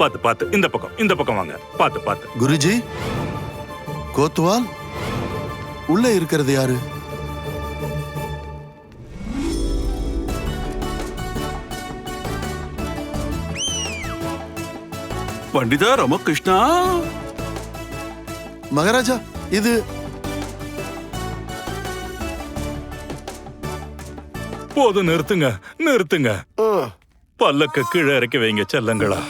பாத்து பாத்து இந்த பக்கம் இந்த பக்கம் வாங்க. பாத்து பாத்து குருஜி கோத்வால் உள்ள இருக்கிறது யாரு? பண்டிதா ராமகிருஷ்ணா. மகாராஜா இது போதும் நிறுத்துங்க நிறுத்துங்க. பல்லக்க கீழே இறக்கி வைங்க செல்லங்களா.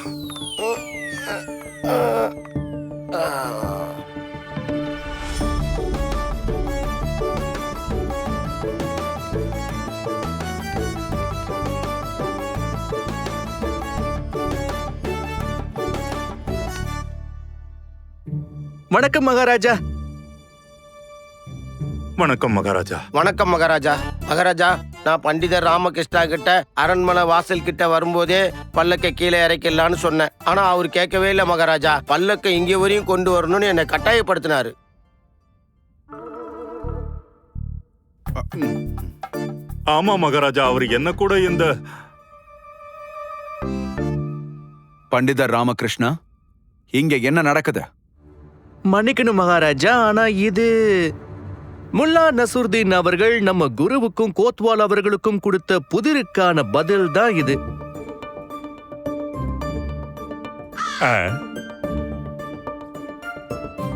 வணக்கம் மகாராஜா. வணக்கம் மகாராஜா. வணக்கம் மகாராஜா. மகாராஜா நான் பண்டிதர் ராமகிருஷ்ணா கிட்ட அரண்மனை வாசல் கிட்ட வரும்போதே பல்லக்க கீழே இறக்கிடலான்னு சொன்னேன். ஆனா அவர் கேட்கவே இல்லை மகாராஜா. பல்லக்க இங்க வரையும் கொண்டு வரணும்னு என்னை கட்டாயப்படுத்தினாரு. ஆமா மகாராஜா அவர் என்ன கூட இந்த பண்டிதர் ராமகிருஷ்ணா இங்க என்ன நடக்குது? மன்னிக்கணும் மகாராஜா. ஆனா இது முல்லா நசுர்தீன் அவர்கள் நம்ம குருவுக்கும் கோத்வால் அவர்களுக்கும் கொடுத்த புதிருக்கான பதில் தான் இது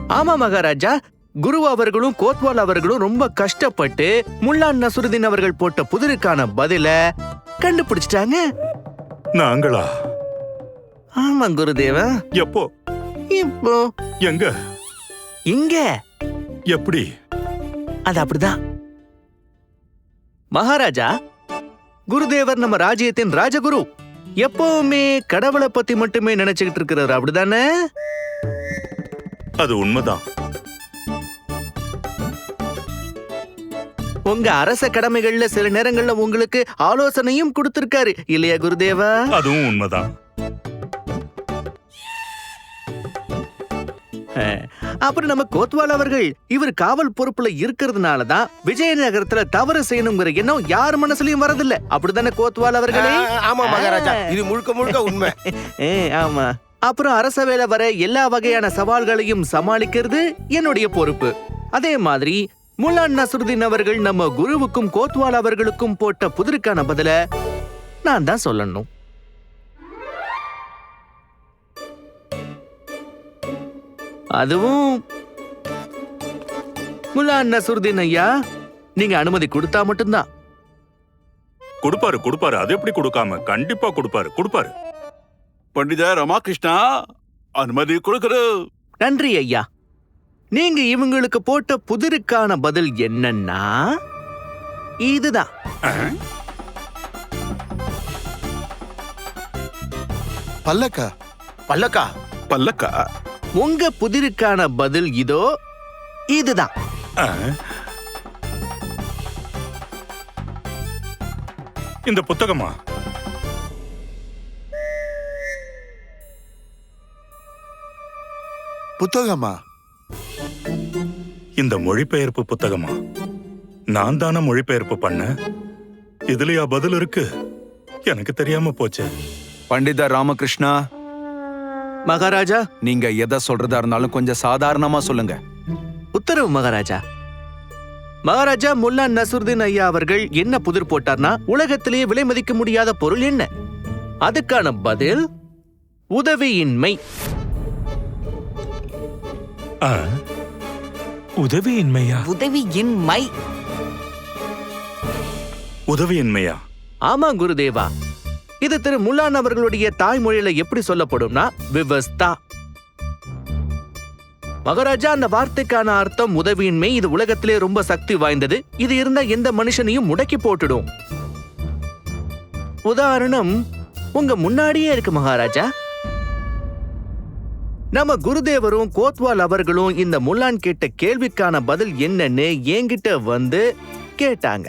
ஆமா மகாராஜா. குரு அவர்களும் கோத்வால் அவர்களும் ரொம்ப கஷ்டப்பட்டு முல்லா நசுருதீன் அவர்கள் போட்ட புதிருக்கான பதில கண்டுபிடிச்சிட்டாங்க. நாங்களா? ஆமா குருதேவா. எப்போ? இப்போ. எங்க? இங்க. எப்படி? அது அப்படிதான். மகாராஜா குருதேவர் நம்ம ராஜ்யத்தின் ராஜகுரு. எப்பவுமே கடவுளை பத்தி மட்டுமே நினைச்சுக்கிட்டு இருக்கிறார் அப்படிதானே? அது உண்மைதான். உங்க அரச கடமைகள்ல சில நேரங்கள்ல உங்களுக்கு ஆலோசனையும் கொடுத்திருக்காரு இல்லையா குருதேவா? அதுவும் உண்மைதான். அப்புறம் நம்ம கோத்வால் அவர்கள் இவர் காவல் பொறுப்புல இருக்கிறதுனால தான் விஜயநகரத்துல தவறு செய்யணுங்கிற எண்ணம் யார் மனசுலயும் வரதில்ல. அப்படிதானே கோத்வால் அவர்களே? ஆமா மகாராஜா. இது முழுக்க முழுக்க உண்மை. ஏ, ஆமா. அப்புறம் அரச வேலை வர எல்லா வகையான சவால்களையும் சமாளிக்கிறது என்னுடைய பொறுப்பு. அதே மாதிரி முல்லான் நசுருதீன் அவர்கள் நம்ம குருவுக்கும் கோத்வால் அவர்களுக்கும் போட்ட புதிருக்கான பதில நான் தான் சொல்லணும். அதுவும் முல்லான் நசுருதீன் ஐயா நீங்க அனுமதி கொடுத்தா மட்டும்தான். கொடுப்பாரு கொடுப்பாரு. அது எப்படி கொடுக்காம? கண்டிப்பா கொடுப்பாரு. கொடுப்பாரு. பண்டிதா ராமகிருஷ்ணா அனுமதி கொடுக்குறது நன்றி ஐயா. நீங்க இவங்களுக்கு போட்ட புதிருக்கான பதில் என்னன்னா இதுதான். பல்லக்கா. பல்லக்கா? பல்லக்கா? உங்க புதிருக்கான பதில் இதோ இதுதான். இந்த புத்தகமா? புத்தகமா? இந்த மொழிபெயர்ப்பு புத்தகமா? நான் தானே மொழிபெயர்ப்பு பண்ண? இதுலயா பதில் இருக்கு? எனக்கு தெரியாம போச்சு. பண்டிதா ராமகிருஷ்ணா மகாராஜா நீங்க எதை சொல்றதா இருந்தாலும் கொஞ்சம் சாதாரணமா சொல்லுங்க. உத்தரவு மகாராஜா. மகாராஜா முல்லா நசுருதீன் ஐயா அவர்கள் என்ன புதிர் போட்டார்னா உலகத்திலேயே விலை மதிக்க முடியாத பொருள் என்ன? அதுக்கான பதில் உதவியின்மை. ஆ. உதவியின்மையா? உதவியின்மை. உதவியின்மையா? ஆமா குருதேவா. இது திரு முல்லான் அவர்களுடைய தாய்மொழியில எப்படி சொல்லப்படும்னா விவஸ்தா. மகாராஜா அந்த வார்த்தைக்கான அர்த்தம் உதவியின்மை இது உலகத்திலே ரொம்ப சக்தி வாய்ந்தது. இது இருந்தா எந்த மனுஷனையும் முடக்கி போட்டுடும். உதாரணம் உங்க முன்னாடியே இருக்கு மகாராஜா. நம்ம குருதேவரும் கோத்வால் அவர்களும் இந்த முல்லான் கேட்ட கேள்விக்கான பதில் என்னன்னு என்கிட்ட வந்து கேட்டாங்க.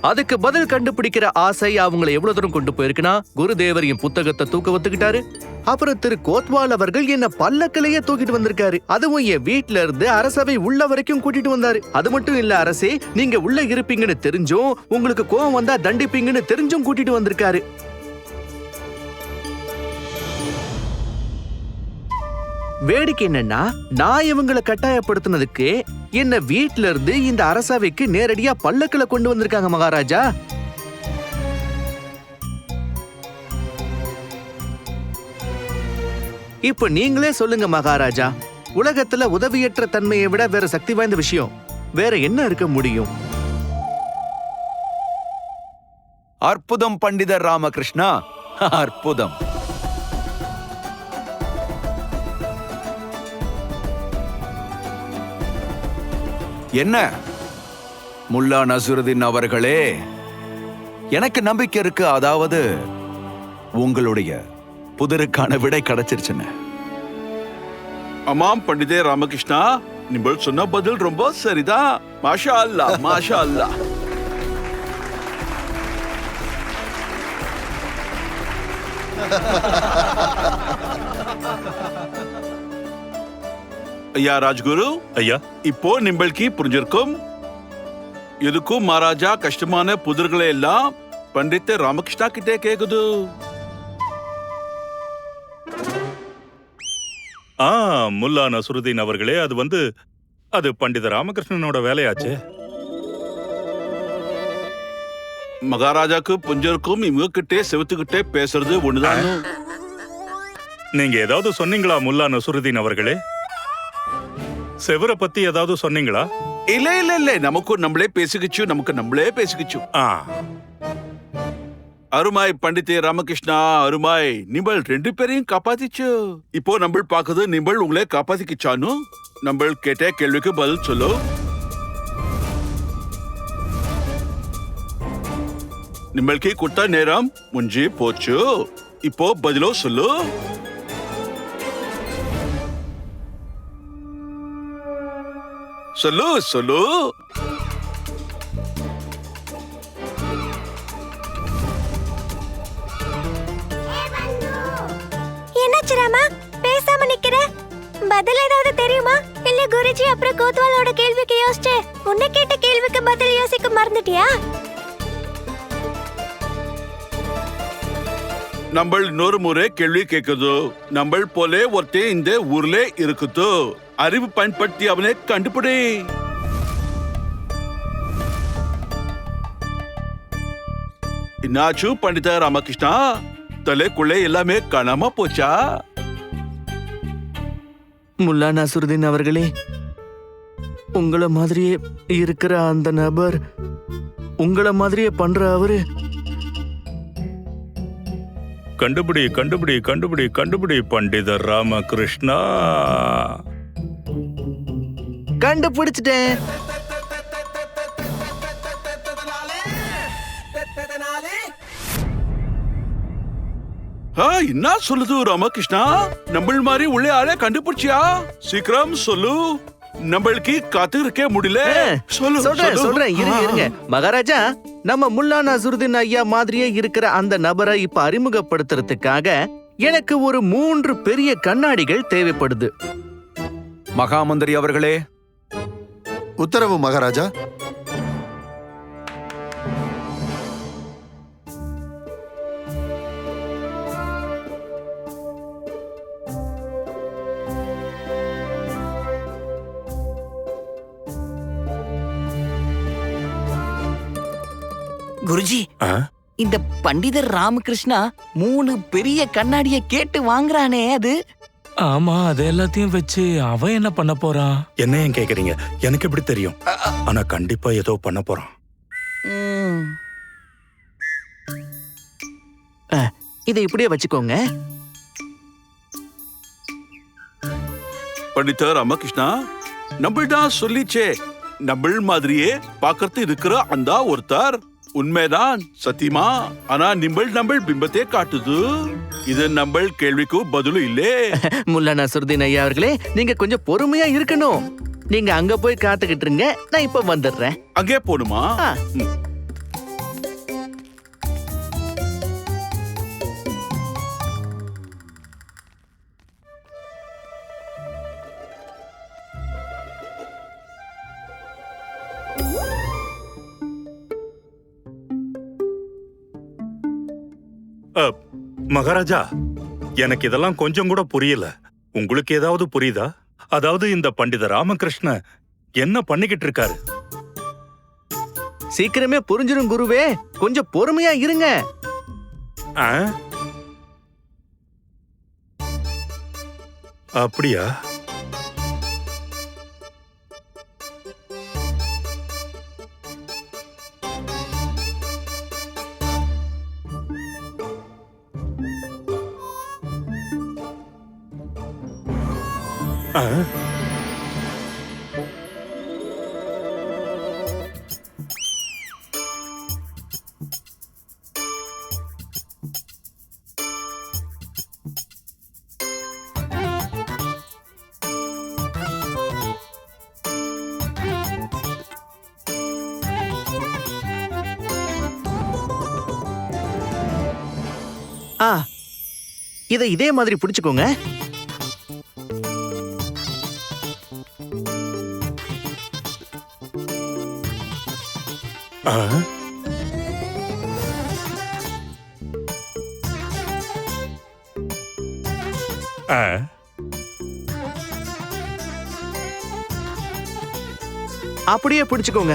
அதுக்கு பதில் கண்டுபிடிக்கிற ஆசை அவங்களை எவ்வளவு தூரம் கொண்டு போயிருக்குன்னா குருதேவர் என் புத்தகத்தை தூக்க ஒத்துக்கிட்டாரு. அப்புறம் திரு கோத்வால் அவர்கள் என்ன பல்லக்கிலேயே தூக்கிட்டு வந்திருக்காரு. அதுவும் என் வீட்ல இருந்து அரசவை உள்ள வரைக்கும் கூட்டிட்டு வந்தாரு. அது மட்டும் இல்ல அரசே நீங்க உள்ள இருப்பீங்கன்னு தெரிஞ்சும் உங்களுக்கு கோவம் வந்தா தண்டிப்பீங்கன்னு தெரிஞ்சும் கூட்டிட்டு வந்திருக்காரு. வேடிக்கை என்னன்னா நான் இவங்களை கட்டாயப்படுத்தினதுக்கு என்ன வீட்ல இருந்து இந்த அரசவைக்கு நேரடியா பல்லக்கில கொண்டு வந்திருக்காங்க மகாராஜா. இப்ப நீங்களே சொல்லுங்க மகாராஜா. உலகத்துல உதவியற்ற தன்மையை விட வேற சக்தி வாய்ந்த விஷயம். வேற என்ன இருக்க முடியும்? அற்புதம் பண்டிதர் ராமகிருஷ்ணா. அற்புதம். என்ன? முல்லா நசுருதீன் அவர்களே எனக்கு நம்பிக்கை இருக்கு. அதாவது உங்களுடைய புதருக்கான விடை கிடைச்சிருச்சுன்னு. ஆமாம் பண்டிதே ராமகிருஷ்ணா. நீங்கள் சொன்ன பதில் ரொம்ப சரிதான் மாஷா அல்லா மாஷா அல்லா ஐயா ராஜ்குரு. ஐயா. இப்போ நிம்பளுக்கு புரிஞ்சிருக்கும். எதுக்கும் மகாராஜா கஷ்டமான புதிர்களை எல்லாம் பண்டித்த ராமகிருஷ்ணா கிட்டே கேக்குது. ஆ முல்லா நசுருதீன் அவர்களே அது வந்து அது பண்டித ராமகிருஷ்ணனோட வேலையாச்சே. மகாராஜாக்கு புஞ்சருக்கும் இவங்க கிட்டே செவத்துக்கிட்டே பேசுறது ஒண்ணுதான். நீங்க ஏதாவது சொன்னீங்களா முல்லா நசுருதீன் அவர்களே? செவரை பத்தி ஏதாவது சொன்னீங்களா? இல்ல இல்ல இல்ல. நமக்கு நம்மளே பேசிக்கிச்சு நமக்கு நம்மளே பேசிக்கிச்சு. ஆ. அருமாய் பண்டிதே ராமகிருஷ்ணா அருமாய் நிம்பள் ரெண்டு பேரையும் காப்பாத்திச்சு. இப்போ நம்ம பாக்குது நிம்பள் உங்களே காப்பாத்திக்கிச்சானு? நம்ம கேட்ட கேள்விக்கு பதில் சொல்லு. நிம்பளுக்கு கொடுத்த நேரம் முஞ்சி போச்சு. இப்போ பதிலோ சொல்லு. சொல்லு சொல்லு. என்னாச்சு ராமா? பேசாம நிக்கிற? பதில் ஏதாவது தெரியுமா? இல்ல குருஜி அப்புறம் கோத்வாலோட கேள்விக்கு யோசிச்சு உன்னை கேட்ட கேள்விக்கு பதில் யோசிக்க மறந்துட்டியா? நம்ம இன்னொரு முறை கேள்வி கேக்குது. நம்ம போல ஒருத்தன் இந்த ஊர்ல இருக்குது அறிவு பயன்படுத்தி அவனை கண்டுபிடி. என்னாச்சு பண்டித ராமகிருஷ்ணா? தலைக்குள்ளே எல்லாமே காணாம போச்சா? முல்லா நசுருதீன் அவர்களே உங்கள மாதிரியே இருக்கிற அந்த நபர் உங்கள மாதிரியே பண்ற அவரு. கண்டுபிடி கண்டுபிடி கண்டுபிடி கண்டுபிடி பண்டித ராமகிருஷ்ணா. கண்டுபிடிச்சிட்டேன். என்ன சொல்லுது ராமகிருஷ்ணா? நம்ம மாதிரி உள்ளே ஆளே கண்டுபிடிச்சியா? சீக்கிரம் சொல்லு. நம்மளுக்கு காத்திருக்க முடியல. சொல்லு சொல்றேன். சொல்றேன். இருங்க. இருங்க. மகாராஜா நம்ம முல்லா நசுருதீன் ஐயா மாதிரியே இருக்கிற அந்த நபரை இப்ப அறிமுகப்படுத்துறதுக்காக எனக்கு ஒரு மூன்று பெரிய கண்ணாடிகள் தேவைப்படுது. மகாமந்திரி அவர்களே உத்தரவு மகாராஜா குருஜி? இந்த பண்டிதர் ராமகிருஷ்ணா மூணு பெரிய கண்ணாடிய கேட்டு வாங்குறானே அது ஆமா அது எல்லாத்தையும் வச்சு அவன் என்ன பண்ண போறான்? என்ன ஏன் கேக்குறீங்க. எனக்கு எப்படி தெரியும்? ஆனா கண்டிப்பா ஏதோ பண்ண போறான். ம், இதை இப்படியே வச்சுக்கோங்க. பண்டித ராமகிருஷ்ணா நம்மள்தான் சொல்லிச்சே. நம்ம மாதிரியே பாக்கறது இருக்கிற அந்த ஒருத்தர். உண்மைதான் சத்தியமா? ஆனா நிம்பள் நம்ம பிம்பத்தை காட்டுது. இது நம்ம கேள்விக்கு பதிலும் இல்லே. முல்லா நசுருதீன் ஐயா அவர்களே நீங்க கொஞ்சம் பொறுமையா இருக்கணும். நீங்க அங்க போய் காத்துக்கிட்டு இருங்க நான் இப்ப வந்துடுறேன். அங்கே போணுமா? மகாராஜா எனக்கு இதெல்லாம் கொஞ்சம் கூட புரியல. உங்களுக்கு ஏதாவது புரியுதா? அதாவது இந்த பண்டித ராமகிருஷ்ண என்ன பண்ணிக்கிட்டு இருக்காரு? சீக்கிரமே புரிஞ்சிரும் குருவே. கொஞ்சம் பொறுமையா இருங்க? அப்படியா? ஆ? ஆ இதை இதே மாதிரி பிடிச்சுக்கோங்க அப்படியே பிடிச்சுக்கோங்க.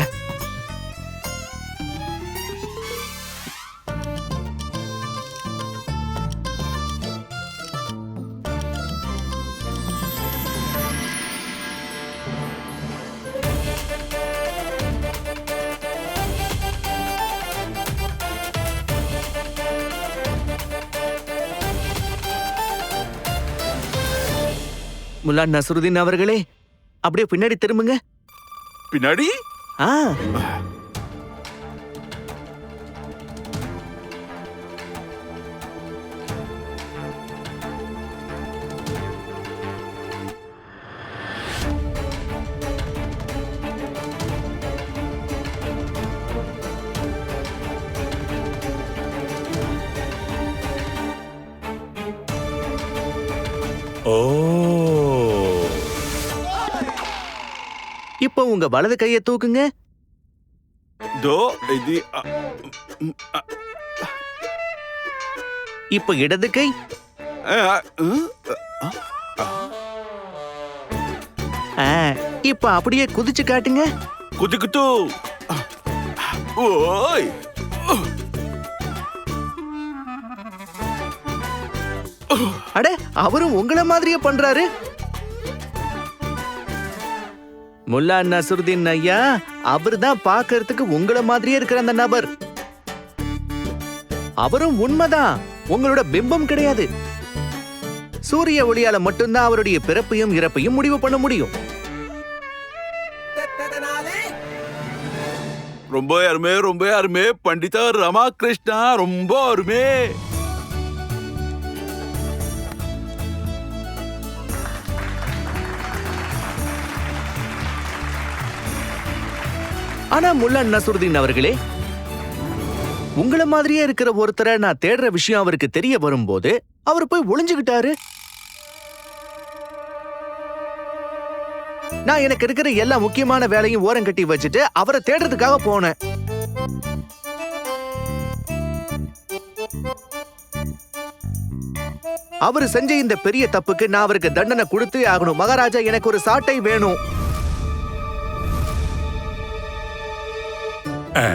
முல்லா நசருதீன் அவர்களே அப்படியே பின்னாடி திரும்புங்க. பின்னாடி? ஆ. உங்க வலது கையை தூக்குங்க. தோ இது இப்போ இடது கை. இப்போ அப்படியே குதிச்சு காட்டுங்க. குதிக்குத்து ஓய். அட அவரும் உங்கள மாதிரியே பண்றாரு. முல்லா நசுருதீன் ஐயா அவர் தான் பாக்குறதுக்கு உங்கள மாதிரியே இருக்கிற அந்த நபர். அவரும் உண்மைதான். உங்களோட பிம்பம் கிடையாது. சூரிய ஒளியால மட்டும்தான் அவருடைய பிறப்பையும் இறப்பையும் முடிவு பண்ண முடியும். ரொம்ப அருமை ரொம்ப அருமை. பண்டித ராமகிருஷ்ணா ரொம்ப அருமை. ஆனா முல்லா நசருதீன் அவர்களே உங்களை மாதிரியே இருக்கிற ஒருத்தரை நான் தேடுற விஷயம் அவருக்கு தெரிய வரும்போது அவர் போய் ஒளிஞ்சுகிட்டாரு. நான் எனக்கு இருக்கிற எல்லா முக்கியமான வேலையும் ஓரம் கட்டி வச்சுட்டு அவரை தேடுறதுக்காக போனேன். அவர் செஞ்ச இந்த பெரிய தப்புக்கு நான் அவருக்கு தண்டனை கொடுத்தே ஆகணும். மகாராஜா எனக்கு ஒரு சாட்டை வேணும். ஆ?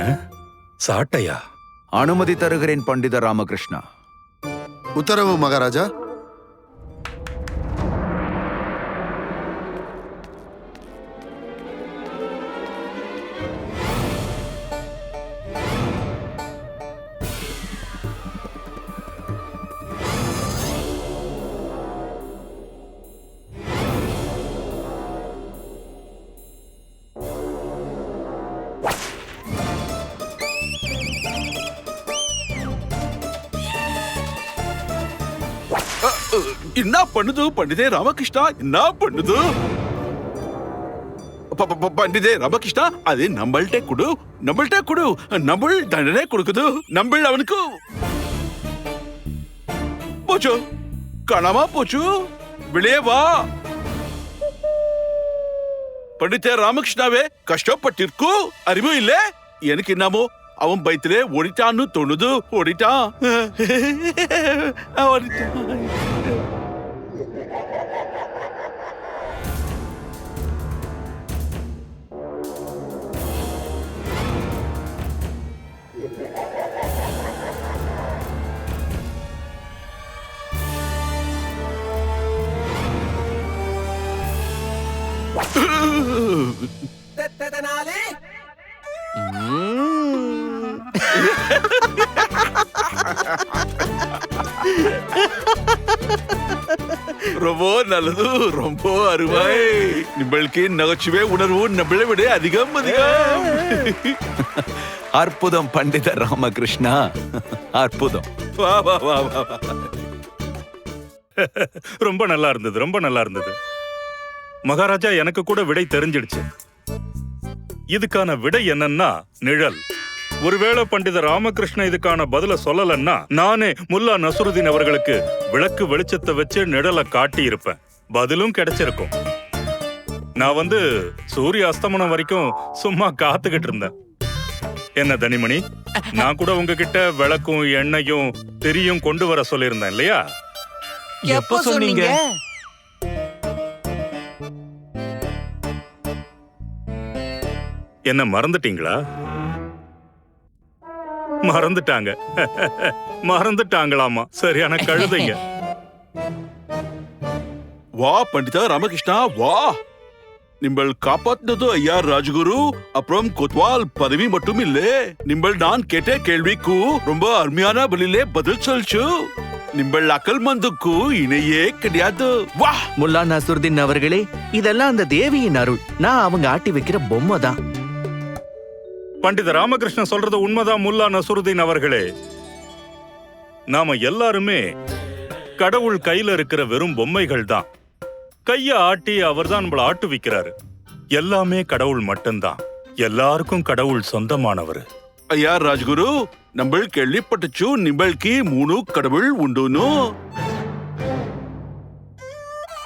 சாட்டையா அனுமதி தருகிறேன் பண்டித ராமகிருஷ்ணா உத்தரவு என்ன பண்ணுது? பண்டிதே ராமகிருஷ்ணா என்ன பண்ணுது? பண்டிதே ராமகிருஷ்ணா அது நம்மள்ட்ட கொடு. நம்மள்ட்ட கொடு. நம்மள் தண்டனை கொடுக்குது. நம்மள் அவனுக்கு போச்சு. காணாம போச்சு. வெளியே வா. பண்டிதே ராமகிருஷ்ணாவே கஷ்டப்பட்டிருக்கு. அறிவு இல்ல. எனக்கு என்னமோ அவன் பயத்திலே ஓடிட்டான்னு தோணுது. ஓடிட்டான். ஓடிட்டான். తెనాలి Mm. ரொம்ப நல்லது ரொம்ப அருமை. நிம்பளுக்கு நகைச்சுவை உணர்வு நம்மளை விட அதிகம் அதிகம். அற்புதம் பண்டித ராமகிருஷ்ணா. அற்புதம். வா வா வா வா வா. ரொம்ப நல்லா இருந்தது ரொம்ப நல்லா இருந்தது. மகாராஜா எனக்கு கூட விடை தெரிஞ்சிடுச்சு. இதுக்கான விடை என்னன்னா நிழல். ஒருவேளை பண்டித ராமகிருஷ்ண இதுக்கான பதில சொல்லலன்னா நானே முல்லா நசுருதீன் அவர்களுக்கு விளக்கு வெளிச்சத்தை வச்சு நிழலை காட்டி இருப்பேன் பதிலும் கிடைச்சிருக்கும். நான் வந்து சூரிய அஸ்தமனம் வரைக்கும் சும்மா காத்துக்கிட்டு இருந்தேன். என்ன தனிமணி? நான் கூட உங்ககிட்ட விளக்கும் எண்ணெயும் திரியும் கொண்டு வர சொல்லியிருந்தேன் இல்லையா? எப்ப சொன்னீங்க? என்ன மறந்துட்டீங்களா? மறந்துட்டாங்க. மறந்துட்டாங்களாமா? சரியான கழுதைங்க. வா பண்டிதா ராமகிருஷ்ணா வா. நிம்பள் காப்பாத்தினது ஐயா ராஜகுரு அப்புறம் கொத்வால் பதவி மட்டும் இல்ல. நிம்பள் நான் கேட்ட கேள்விக்கு ரொம்ப அருமையான பதிலே பதில் சொல்ச்சு. நிம்பள் அக்கல் மந்துக்கு இணையே கிடையாது. வா. முல்லா நசுருதீன் அவர்களே இதெல்லாம் அந்த தேவியின் அருள். நான் அவங்க ஆட்டி வைக்கிற பொம்மை தான் பண்டித ராமகிருஷ்ணன் சொல்றது உண்மைதான் முல்லா நசுருதீன் அவர்களே. நாம எல்லாருமே கடவுள் கையில இருக்கிற வெறும் பொம்மைகள் தான். கைய ஆட்டி அவர்தான் நம்மள ஆட்டு வைக்கிறாரு. எல்லாமே கடவுள் மட்டும்தான். எல்லாருக்கும் கடவுள் சொந்தமானவர். ஐயா ராஜகுரு நம்பள் கேள்விப்பட்டுச்சு நிம்பள்க்கு மூணு கடவுள் உண்டுன்னு.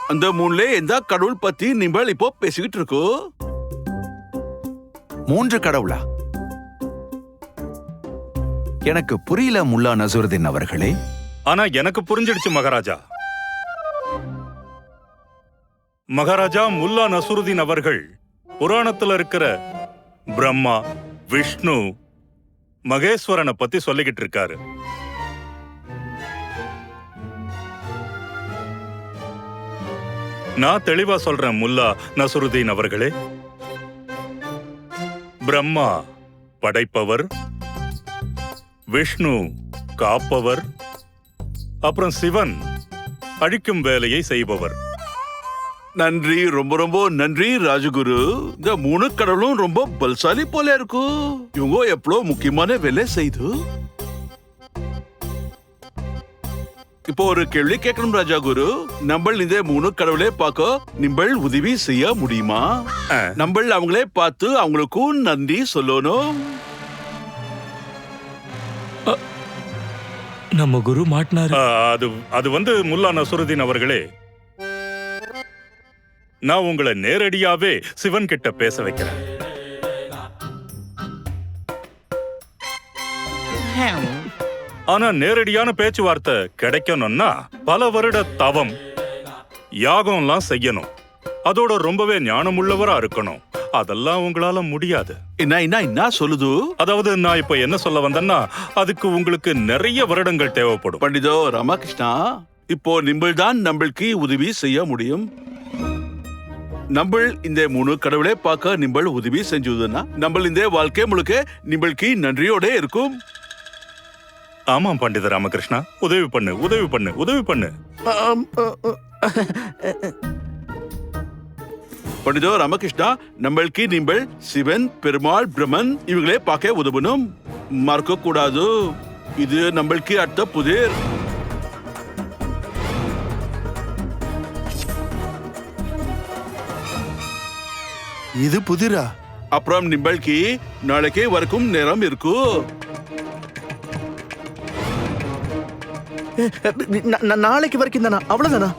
அந்த மூணுல எந்த கடவுள் பத்தி நிம்பள் இப்போ பேசிக்கிட்டு இருக்கோ? மூன்று கடவுளா? எனக்கு புரியல முல்லா நசுருதீன் அவர்களே. ஆனா எனக்கு புரிஞ்சிடுச்சு மகாராஜா. மகாராஜா முல்லா நசுருதீன் அவர்கள் புராணத்துல இருக்கிற பிரம்மா விஷ்ணு மகேஸ்வரனை பத்தி சொல்லிக்கிட்டு இருக்காரு. நான் தெளிவா சொல்றேன் முல்லா நசுருதீன் அவர்களே. பிரம்மா படைப்பவர் விஷ்ணு காப்பவர் அப்புறம் சிவன் அழிக்கும் வேலையை செய்பவர். நன்றி ரொம்ப ரொம்ப நன்றி ராஜகுரு. இந்த மூணு கடவுளும் ரொம்ப பல்சாலி போல இருக்கு. இவங்க எவ்வளவு முக்கியமான வேலை செய்து? இப்போ ஒரு கேள்வி கேட்கணும் ராஜா குரு நம்ம இந்த மூணு கடவுளே பார்க்க நிம்பள் உதவி செய்ய முடியுமா. நம்ம அவங்களே பார்த்து அவங்களுக்கும் நன்றி சொல்லணும். நம்ம குரு மாட்டினாரு. அது அது வந்து முல்லா நசுருதீன் அவர்களே. நான் உங்களை நேரடியாவே சிவன் கிட்ட பேச வைக்கிறேன். ஆனா நேரடியான பேச்சுவார்த்தை கிடைக்கணும்னா பல வருட தவம் யாகம்லாம் செய்யணும். அதோட ரொம்பவே ஞானமுள்ளவரா இருக்கணும். அதெல்லாம் உங்களால முடியாது. என்ன என்ன என்ன சொல்லுது? அதாவது நான் இப்ப என்ன சொல்ல வந்தேன்னா அதுக்கு உங்களுக்கு நிறைய வருடங்கள் தேவைப்படும். பண்டிதோ ராமகிருஷ்ணா இப்போ நிம்பள் தான் நம்மளுக்கு உதவி செய்ய முடியும். நம்மள் இந்த மூணு கடவுளை பார்க்க நிம்பள் உதவி செஞ்சதுன்னா நம்ம இந்த வாழ்க்கை முழுக்க நிம்பளுக்கு நன்றியோட இருக்கும். ஆமாம் பண்டித ராமகிருஷ்ணா. உதவி பண்ணு உதவி பண்ணு உதவி பண்ணு. பண்டிதோ ராமகிருஷ்ணா நம்மளுக்கு நிம்பள் சிவன் பெருமாள் பிரம்மன் இவங்களே பார்க்க உதவணும். மறக்க கூடாது இது நம்மளுக்கு அடுத்த புதிர். இது புதிரா? அப்புறம் நிம்பளுக்கு நாளைக்கே வரைக்கும் நேரம் இருக்கும் நாளைக்கு வரைக்கும் தானா? அவ்வளவுதானா?